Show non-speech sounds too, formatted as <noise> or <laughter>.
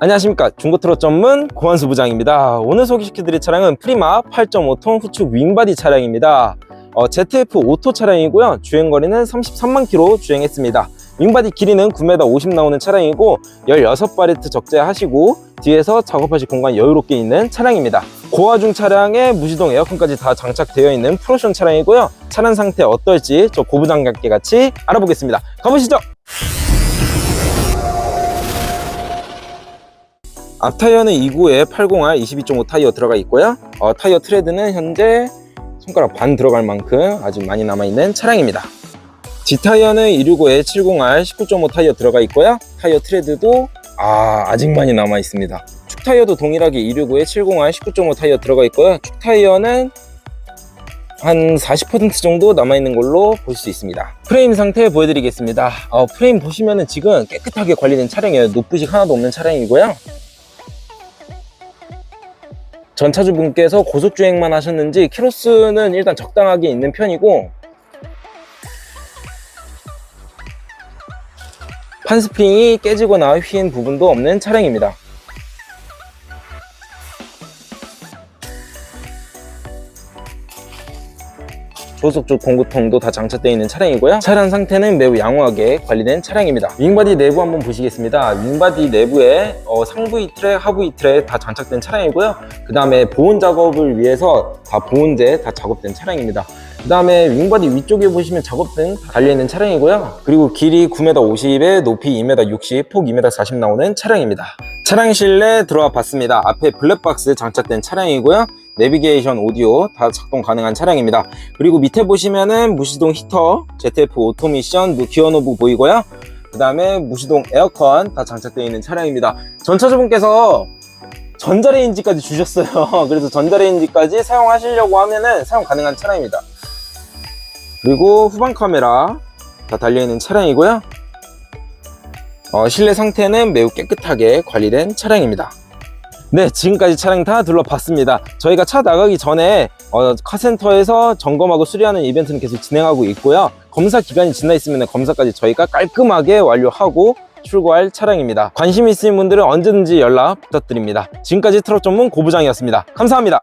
안녕하십니까. 중고트롯 전문 고환수 부장입니다. 오늘 소개시켜드릴 차량은 프리마 8.5톤 후축 윙바디 차량입니다. 어, ZF 오토 차량이고요. 주행거리는 33만 킬로 주행했습니다. 윙바디 길이는 9m 50 나오는 차량이고 16바리트 적재하시고 뒤에서 작업하실 공간 여유롭게 있는 차량입니다. 고화중 차량에 무시동 에어컨까지 다 장착되어 있는 프로션 차량이고요. 차량 상태 어떨지 저 고부장님께 같이 알아보겠습니다. 가보시죠 앞타이어는 29에 80R 22.5 타이어 들어가 있고요. 어, 타이어 트레드는 현재 손가락 반 들어갈 만큼 아주 많이 남아있는 차량입니다. 뒷타이어는 265에 70R 19.5 타이어 들어가 있고요. 타이어 트레드도 아, 아직 많이 남아 있습니다. 축 타이어도 동일하게 265에 70R 19.5 타이어 들어가 있고요. 축 타이어는 한 40% 정도 남아있는 걸로 볼 수 있습니다. 프레임 상태 보여드리겠습니다. 어, 프레임 보시면은 지금 깨끗하게 관리된 차량이에요. 노프식 하나도 없는 차량이고요. 전차주분께서 고속주행만 하셨는지 키로수는 일단 적당하게 있는 편이고 판스프링이 깨지거나 휘인 부분도 없는 차량입니다. 조속 쪽 공구통도 다 장착되어 있는 차량이고요. 차량 상태는 매우 양호하게 관리된 차량입니다. 윙바디 내부 한번 보시겠습니다. 윙바디 내부에 어, 상부 이트랙, 하부 이트랙 다 장착된 차량이고요. 그 다음에 보온 작업을 위해서 다 보온제 다 작업된 차량입니다. 그 다음에 윙바디 위쪽에 보시면 작업등 다 달려있는 차량이고요. 그리고 길이 9m 50에 높이 2m 60, 폭 2m 40 나오는 차량입니다. 차량 실내 들어와 봤습니다. 앞에 블랙박스 장착된 차량이고요. 내비게이션 오디오 다 작동 가능한 차량입니다. 그리고 밑에 보시면은 무시동 히터, ZF 오토미션, 무기어 노브 보이고요. 그 다음에 무시동 에어컨 다 장착되어 있는 차량입니다. 전차주분께서 전자레인지까지 <laughs> 주셨어요. 그래서 전자레인지까지 사용하시려고 하면은 사용 가능한 차량입니다. 그리고 후방 카메라 다 달려있는 차량이고요. 어, 실내 상태는 매우 깨끗하게 관리된 차량입니다. 네, 지금까지 차량 다 둘러봤습니다. 저희가 차 나가기 전에 어, 카센터에서 점검하고 수리하는 이벤트는 계속 진행하고 있고요. 검사 기간이 지나 있으면 검사까지 저희가 깔끔하게 완료하고 출고할 차량입니다. 관심 있으신 분들은 언제든지 연락 부탁드립니다. 지금까지 트럭 전문 고부장이었습니다. 감사합니다.